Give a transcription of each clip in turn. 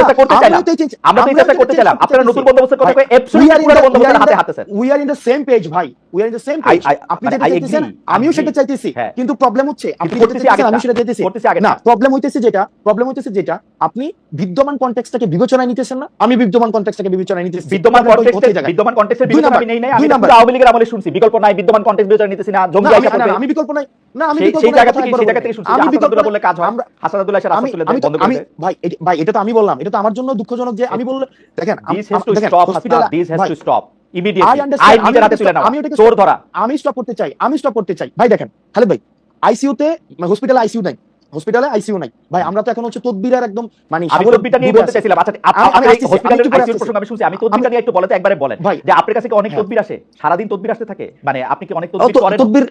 চেষ্টা করতে আমরা চাইলাম তো এই চেষ্টা- আমরা তো চেষ্টা করতে চাইলাম। আপনারা নতুন বন্দোবস্তের কথা ভাই, অ্যাবসলিউটলি পুরো বন্দোবস্তের হাতে হাতেছেন। আপনি যেটা চাইতেছেন আমিও সেটা চাইতেছি। হ্যাঁ। কিন্তু প্রবলেম হচ্ছে আপনি যেটা চাইতেছেন, আমি সেটা চাইতেছি না প্রবলেম হইতেছে যেটা প্রবলেম হইতেছে যেটা আপনি বিদ্যমান কনটেক্সটটাকে বিবেচনায় নিতেছেন না? আমি বিদ্যমান কনটেক্সটটাকে বিবেচনায় নিতেছি। বিদ্যমান জায়গায়। বিদ্যমান কন্টেক্সটের দুই বিবেচনা আমি নেই নাই আমি পুরো আওয়ামী লীগের আমলে শুনছি। বিকল্প নাই বিদ্যমান কন্টেক্সট বিবেচনা নিতেছি না জঙ্গি না, আইসা আমি- না, করবে। আমি বিকল্প নাই। না আমি বিকল্প সেই জায়গা থেকে সেই জায়গা থেকে শুনছি আমি বিকল্প নাই, কাজ হয় আমরা হাসান আব্দুল্লাহ দেয় তো বন্ধ করে আমি ভাই ভাই এটা তো আমি বললাম। এটা তো আমার জন্য দুঃখজনক যে আমি বললে দেখেন আম- this has to stop hospital- this has to stop immediately আমি নিজের হাতে তুলে নাও। চোর ধরা। আমি স্টপ করতে চাই আমি স্টপ করতে চাই। ভাই দেখেন খালিদ ভাই আইসিইউতে হসপিটালে আইসিইউ নাই। হসপিটালে আইসিইউ নাই। ভাই আমরা তো এখন হচ্ছে তদবিরের একদম মানে আমি তদবিরটা নিয়ে বলতে চাইছিলাম। আচ্ছা আমি- আমি আপনি হসপিটালের পরে প্রসঙ্গ আমি শুনছি আমি তদবিরটা নিয়ে একটু বলে তো একবারে বলেন ভাই যে আপনার কাছে কি অনেক হ্যাঁ। তদবির আসে? সারাদিন তদবির আসতে থাকে। মানে আপনি কি অনেক তদবির করেন? তদবির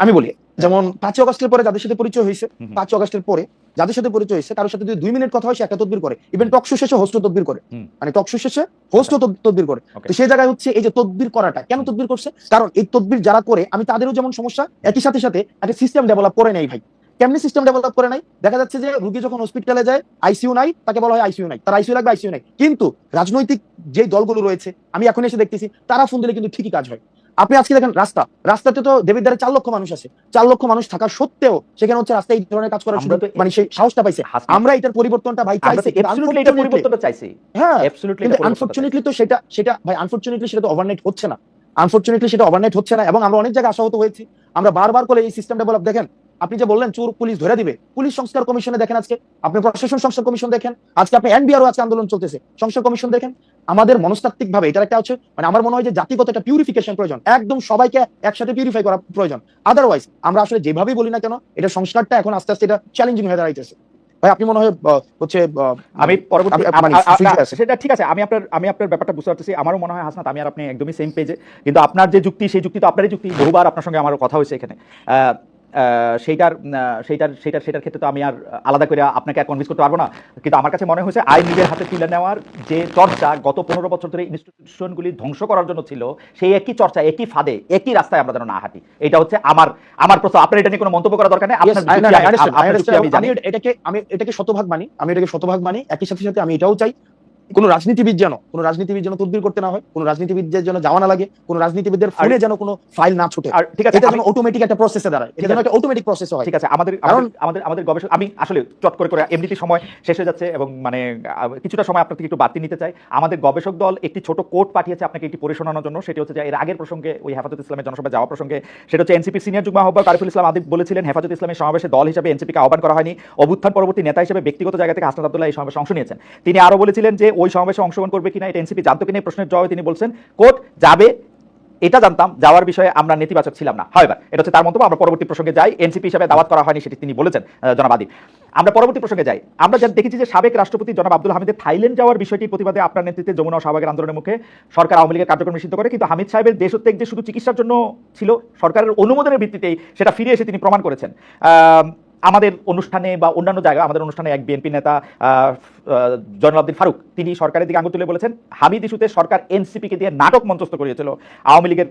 আমি বলি যেমন পাঁচই অগস্টের পরে যাদের সাথে পরিচয় হয়েছে হুম। অগস্টের পরে যাদের সাথে পরিচয় হয়েছে কারোর সাথে যদি দুই মিনিট কথা হয় সে একটা তদবির করে। ইভেন টকশো শেষে হোস্ট তদবির করে। মানে টকশো শেষে হোস্ট তদবির করে. তো সেই জায়গায় হচ্ছে এই যে তদবির করাটা কেন তদবির করছে? কারণ এই তদবির যারা করে আমি তাদেরও যেমন সমস্যা একই সাথে সাথে একটা সিস্টেম ডেভেলপ করে নেই ভাই। কেমনি সিস্টেম ডেভেলপ করে নাই? দেখা যাচ্ছে যে রুগী যখন হসপিটালে যায় আইসিইউ নাই তাকে বলা হয় আইসিইউ নাই। তার আইসিইউ লাগবে আইসিইউ নাই। কিন্তু রাজনৈতিক যে দলগুলো রয়েছে আমি এখন এসে দেখতেছি তারা ফোন দিলে কিন্তু ঠিকই কাজ হয়। আপনি আজকে দেখেন রাস্তা। রাস্তাতে তো দেবিদ্বারে চার লক্ষ মানুষ আছে। চার লক্ষ মানুষ থাকা সত্ত্বেও সেখানে হচ্ছে রাস্তায় এই ধরনের কাজ করার সুযোগ মানে সেই সাহসটা পাইছে। আমরা এটার পরিবর্তনটা ভাই চাইছি এটা পরিবর্তনটা চাইছি। হ্যাঁ আনফরচুনেটলি তো সেটা সেটা ভাই আনফরচুনেটলি সেটা তো ওভারনাইট হচ্ছে না। আনফরচুনেটলি সেটা ওভারনাইট হচ্ছে না এবং আমরা অনেক জায়গায় আশাহত হয়েছি। আমরা বারবার করে এই সিস্টেম ডেভেলপ দেখেন আপনি যে বললেন চোর পুলিশ ধরে দিবে পুলিশ সংস্কার কমিশনে দেখেন আজকে। আপনি প্রশাসন সংস্কার কমিশন দেখেন। আজকে আপনি এনবিআরও আজকে আন্দোলন চলতেছে। সংস্কার কমিশন দেখেন। আমাদের মনস্তাত্ত্বিক ভাবে এটার একটা হচ্ছে মানে আমার মনে হয় যে জাতিগত একটা পিউরিফিকেশন প্রয়োজন। একদম সবাইকে একসাথে পিউরিফাই করা প্রয়োজন। আদারওয়াইজ আমরা আসলে যেভাবেই বলি না কেন এটা সংস্কারটা এখন আস্তে আস্তে এটা চ্যালেঞ্জিং হয়ে দাঁড়াইতেছে। ভাই আপনি মনে হয় হচ্ছে আমি পরবর্তী মানে। সেটা ঠিক আছে আমি আপনার আমি আপনার ব্যাপারটা বুঝতে পারতেছি। আমারও মনে হয় হাসনাত আমি আর আপনি একদমই সেম পেজে কিন্তু আপনার যে যুক্তি সেই যুক্তি তো আপনারই যুক্তি। বহুবার আপনার সঙ্গে আমার কথা হয়েছে এখানে। সেইটার সেইটার সেইটার সেটার ক্ষেত্রে তো আমি আর আলাদা করে আপনাকে আর কনভিন্স করতে পারব না। কিন্তু আমার কাছে মনে হয়েছে আইন নিজের হাতে তুলে নেওয়ার যে চর্চা গত পনেরো বছর ধরে ইনস্টিটিউশনগুলি ধ্বংস করার জন্য ছিল সেই একই চর্চা একই ফাঁদে একই রাস্তায় আমরা যেন না হাঁটি। এটা হচ্ছে আমার আমার প্রশ্ন। আপনার এটা নিয়ে কোনো মন্তব্য করা দরকার নেই? এটাকে আমি এটাকে শতভাগ মানি আমি এটাকে শতভাগ মানি একই সাথে সাথে আমি এটাও চাই। কোন রাজনীতিবিদ যেন কোন রাজনীতিবিদ যেন তদবির করতে না হয় কোন রাজনীতিবিদদের যেন যাওয়া না লাগে কোন রাজনীতিবিদদের ফোনে যেন কোনো ফাইল না ছুটে। আর ঠিক আছে এটা যেন অটোমেটিক একটা প্রসেসে দাঁড়ায়। এটা যেন একটা অটোমেটিক প্রসেস হয়। ঠিক আছে আমাদের কারণ- আমাদের- আমাদের গবেষক আমি আসলে চট করে করে এমনিতে সময় শেষ হয়ে যাচ্ছে এবং মানে কিছুটা সময় আপনার থেকে একটু বাড়তি নিতে চাই। আমাদের গবেষক দল একটি ছোট কোর্ট পাঠিয়েছে আপনাকে একটি পড়ে শোনানোর জন্য। সেটি হচ্ছে যে এর আগের প্রসঙ্গে ওই হেফাজত ইসলামের জনসভায় যাওয়া প্রসঙ্গে সেটা হচ্ছে এনসিপি সিনিয়র যুগ্ম আহ্বায়ক আরিফুল ইসলাম আদিব বলেছিলেন হেফাজত ইসলামের সমাবেশে দল হিসেবে এনসিপিকে আহ্বান করা হয়নি। অভ্যুত্থান পরবর্তী নেতা হিসেবে ব্যক্তিগত জায়গা থেকে হাসনাত আব্দুল্লাহ এই সমাবেশে অংশ নিয়েছেন। তিনি আরও বলেছিলেন যে ওই সমাবেশে অংশগ্রহণ করবে কিনা এটা এনসিপি জানতো কিনা প্রশ্নের জবাবে তিনি বলছেন কোর্ট যাবে এটা জানতাম যাওয়ার বিষয়ে আমরা নেতিবাচক ছিলাম না। হয় এটা হচ্ছে তার মন্তব্য আমরা পরবর্তী প্রসঙ্গে যাই এনসিপি হিসাবে দাওয়াত করা হয়নি সেটি তিনি বলেছেন আহ, জনাব আদিব আমরা পরবর্তী প্রসঙ্গে যাই আমরা যা দেখেছি যে সাবেক রাষ্ট্রপতি জনাব আব্দুল হামিদের থাইল্যান্ড যাওয়ার বিষয়টির প্রতিবাদে আপনার নেতৃত্বে যমুনা শাহবাগের আন্দোলনের মুখে সরকার আওয়ামী লীগের কার্যক্রম নিষিদ্ধ করে কিন্তু হামিদ সাহেবের দেশত্যাগ যে শুধু চিকিৎসার জন্য ছিল সরকারের অনুমোদনের ভিত্তিতেই সেটা ফিরে এসে তিনি প্রমাণ করেছেন। আমাদের অনুষ্ঠানে বা অন্যান্য জায়গায় আমাদের অনুষ্ঠানে এক বিএনপি নেতা জয়নাল আব্দিন ফারুক, তিনি সরকারের দিকে আঙুল তুলে বলেছেন, হামিদ ইস্যুতে সরকার এনসিপিকে দিয়ে নাটক মঞ্চস্থ করিয়েছিল। আওয়ামী লীগের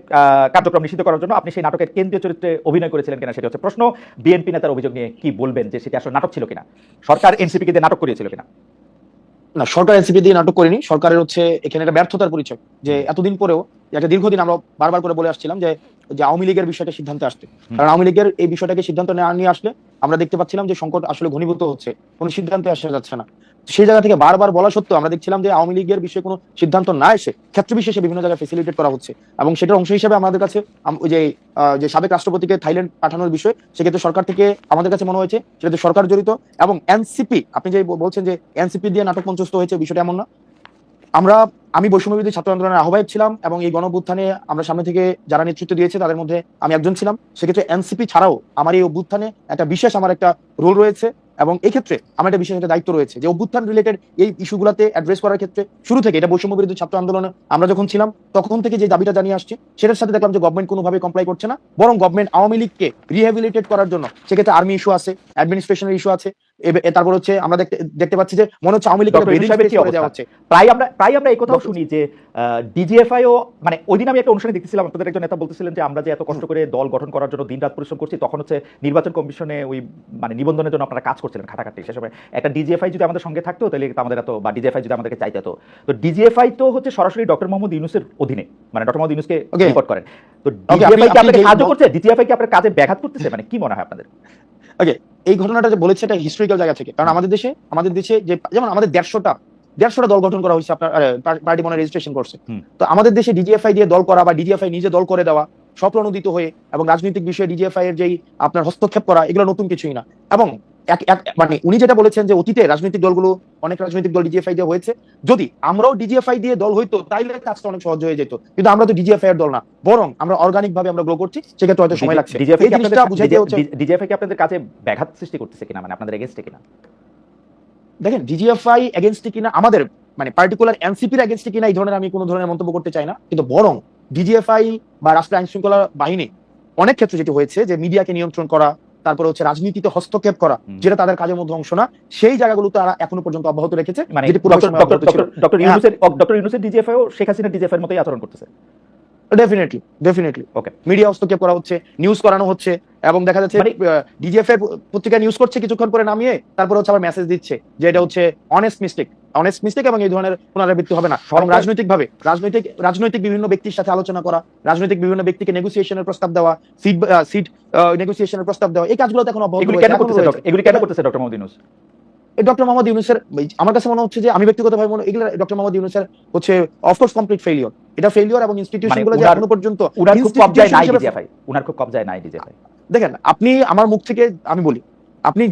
কার্যক্রম নিষিদ্ধ করার জন্য আপনি সেই নাটকের কেন্দ্রীয় চরিত্রে অভিনয় করেছিলেন কিনা সেটা হচ্ছে প্রশ্ন। বিএনপি নেতার অভিযোগ নিয়ে কি বলবেন যে সেটা আসলে নাটক ছিল কিনা? সরকার এনসিপিকে দিয়ে নাটক করিয়েছিল কিনা? না সরকার এনসিপি দিয়ে নাটক করিনি। সরকারের হচ্ছে এখানে একটা ব্যর্থতার পরিচয় যে এতদিন পরেও একটা দীর্ঘদিন আমরা বারবার করে বলে আসছিলাম যে যে আওয়ামী লীগের বিষয়টা সিদ্ধান্তে আসতে। কারণ আওয়ামী লীগের এই বিষয়টাকে সিদ্ধান্ত না নিয়ে আসলে আমরা দেখতে পাচ্ছিলাম যে সংকট আসলে ঘনীভূত হচ্ছে। কোনো সিদ্ধান্তে আসা যাচ্ছে না। সেই জায়গা থেকে বারবার বলা সত্ত্বেও আমরা দেখছিলাম যে আওয়ামী লীগের বিষয়ে কোনো সিদ্ধান্ত না এসে ক্ষেত্র বিশেষে বিভিন্ন জায়গায় ফেসিলিটেট করা হচ্ছে। এবং সেটার অংশ হিসেবে আমাদের কাছে যে যে সাবেক রাষ্ট্রপতিকে থাইল্যান্ড পাঠানোর বিষয়, সেক্ষেত্রে সরকার থেকে আমাদের কাছে মনে হয়েছে, সেটাতে সরকার জড়িত এবং এনসিপি, আপনি যে বলছেন যে এনসিপি দিয়ে নাটক মঞ্চস্থ হয়েছে, বিষয়টা এমন না। আমরা, আমি বৈষম্যবিরোধী ছাত্র আন্দোলনের আহ্বায়ক ছিলাম এবং এই গণঅভ্যুত্থানে আমরা সামনে থেকে যারা নেতৃত্ব দিয়েছে, তাদের মধ্যে আমি একজন ছিলাম। সেক্ষেত্রে এনসিপি ছাড়াও আমার এই অভ্যুত্থানে একটা বিশেষ আমার একটা রোল রয়েছে। এবং এই ক্ষেত্রে আমার একটা বিশেষ একটা দায়িত্ব রয়েছে যে অভ্যুত্থান রিলেটেড এই ইস্যুগুলোতে অ্যাড্রেস করার ক্ষেত্রে শুরু থেকে এটা বৈষম্য বিরুদ্ধে ছাত্র আন্দোলনে আমরা যখন ছিলাম, তখন থেকে যে দাবিটা জানিয়ে আসছে, সেটার সাথে দেখলাম যে গভর্নমেন্ট কোনোভাবে কমপ্লাই করছে না। বরং গভর্নমেন্ট আওয়ামী লীগকে রিহ্যাবিলিটেট করার জন্য, সেক্ষেত্রে আর্মি ইস্যু আছে অ্যাডমিনিস্ট্রেশনের ইস্যু আছে তারপর হচ্ছে আমরা দেখতে দেখতে পাচ্ছি যে মনে হচ্ছে আওয়ামী লীগের ডক্টর সাহেবের কি করে অবস্থা? হচ্ছে। প্রায় আমরা প্রায় আমরা এই কথাও শুনি যে ডিজিএফআই ও মানে ওই দিন আমি একটা অনুষ্ঠানে দেখতেছিলাম আপনাদের একজন নেতা বলতেছিলেন যে আমরা যে এত কষ্ট করে দল গঠন করার জন্য দিনরাত পরিশ্রম করছি তখন হচ্ছে নির্বাচন কমিশনে ওই মানে নিবন্ধনের জন্য আপনারা কাজ করছিলেন খাটাখাটি সে সময় একটা ডিজিএফআই যদি আমাদের সঙ্গে থাকতো তাহলে আমাদের এত বা ডিজিএফআই যদি আমাদেরকে চাইতে হতো। তো ডিজিএফআই তো হচ্ছে সরাসরি ডক্টর মোহাম্মদ ইউনুসের অধীনে মানে ডক্টর মোহাম্মদ ইউনুসকে রিপোর্ট করেন। তো ডিজিএফআই কি আপনি আপনাকে সাহায্য করছে? ডিজিএফআই কি আপনার কাজে ব্যাঘাত করতেছে? মানে কি মনে হয় আপনাদের? এই ঘটনাটা যে বলেছে এটা হিস্ট্রিক্যাল জায়গা থেকে। কারণ আমাদের দেশে আমাদের দেশে যে যেমন আমাদের দেড়শোটা দেড়শোটা দল গঠন করা হয়েছে আপনার পার্টি মনে রেজিস্ট্রেশন করছে। তো আমাদের দেশে ডিজিএফআই দিয়ে দল করা বা ডিজিএফআই নিজে দল করে দেওয়া স্বপ্রণোদিত হয়ে এবং রাজনৈতিক বিষয়ে ডিজিএফআই এর যেই আপনার হস্তক্ষেপ করা এগুলো নতুন কিছুই না। এবং মানে উনি যেটা বলেছেন যে অতীতে রাজনৈতিক দলগুলো অনেক রাজনৈতিক দল ডিজিএফআই দিয়ে হয়েছে। যদি আমরাও ডিজিএফআই দিয়ে দল হইতো তাইলে কাজটা অনেক সহজ হয়ে যেত। কিন্তু আমরা তো ডিজিএফআই এর দল না। বরং আমরা অর্গানিক ভাবে আমরা গ্রো করছি সেক্ষেত্রে হয়তো সময় লাগছে। ডিজিএফআই এই কি আপনাদের জিনিসটা বুঝাইতে হচ্ছে। ডিজিএফআই কি আপনাদের কাছে ব্যাঘাত সৃষ্টি করতেছে কিনা? মানে আপনাদের এগেনস্টে কিনা? দেখেন ডিজিএফআই এগেনস্টে কিনা আমাদের মানে পার্টিকুলার এনসিপির এগেনস্টে কিনা এই ধরনের আমি কোনো ধরনের মন্তব্য করতে চাই না। কিন্তু বরং ডিজিএফআই বা রাষ্ট্র আইন শৃঙ্খলা বাহিনী অনেক ক্ষেত্রে যেটি হয়েছে যে মিডিয়াকে নিয়ন্ত্রণ করা তারপরে হচ্ছে রাজনীতিতে হস্তক্ষেপ করা যেটা তাদের কাজের মধ্যে অংশ না সেই জায়গাগুলো তারা এখনও পর্যন্ত অব্যাহত রেখেছে মানে যেটি পূর্ব সময়ে অব্যাহত ছিল। ডক্টর হ্যাঁ। ইউনুসের ডক্টর ইউনুসের ডিজিএফআই ও শেখ হাসিনা ডিজিএফআই এর মতোই আচরণ করতেছে। Definitely definitely Okay. মিডিয়া হস্তক্ষেপ করা হচ্ছে নিউজ করানো হচ্ছে এবং দেখা যাচ্ছে মানে- ডিজিএফ এর পত্রিকা নিউজ করছে কিছুক্ষণ পরে নামিয়ে তারপর হচ্ছে আবার মেসেজ দিচ্ছে যে এটা হচ্ছে অনেস্ট মিস্টেক অনেস্ট মিস্টেক এবং এই ধরনের পুনরাবৃত্তি হবে না। এবং সরকার- রাজনৈতিক ভাবে রাজনৈতিক রাজনৈতিক বিভিন্ন ব্যক্তির সাথে আলোচনা করা রাজনৈতিক বিভিন্ন ব্যক্তিকে নেগোসিয়েশনের প্রস্তাব দেওয়া সিট সিট নেগোসিয়েশনের প্রস্তাব দেওয়া এই কাজগুলো এখন অব্যাহত এগুলি কেন করতেছে ডক্টর- এগুলি কেন করতেছে ডক্টর মোহাম্মদ ইউনুস? এই ডক্টর মোহাম্মদ ইউনুসের আমার কাছে মনে হচ্ছে যে আমি ব্যক্তিগতভাবে মনে এগুলো ডক্টর মোহাম্মদ ইউনুসের হচ্ছে অফকোর্স কমপ্লিট ফেলিওর এটা ফেলিওর এবং ইনস্টিটিউশনগুলো যে এখনও পর্যন্ত উনার খুব কবজায় নাই হিসেবে- ডিজিএফআই। উনার খুব কবজায় নাই ডিজিএফআই। দেখেন আপনি আমার মুখ থেকে আমি বলি আপনি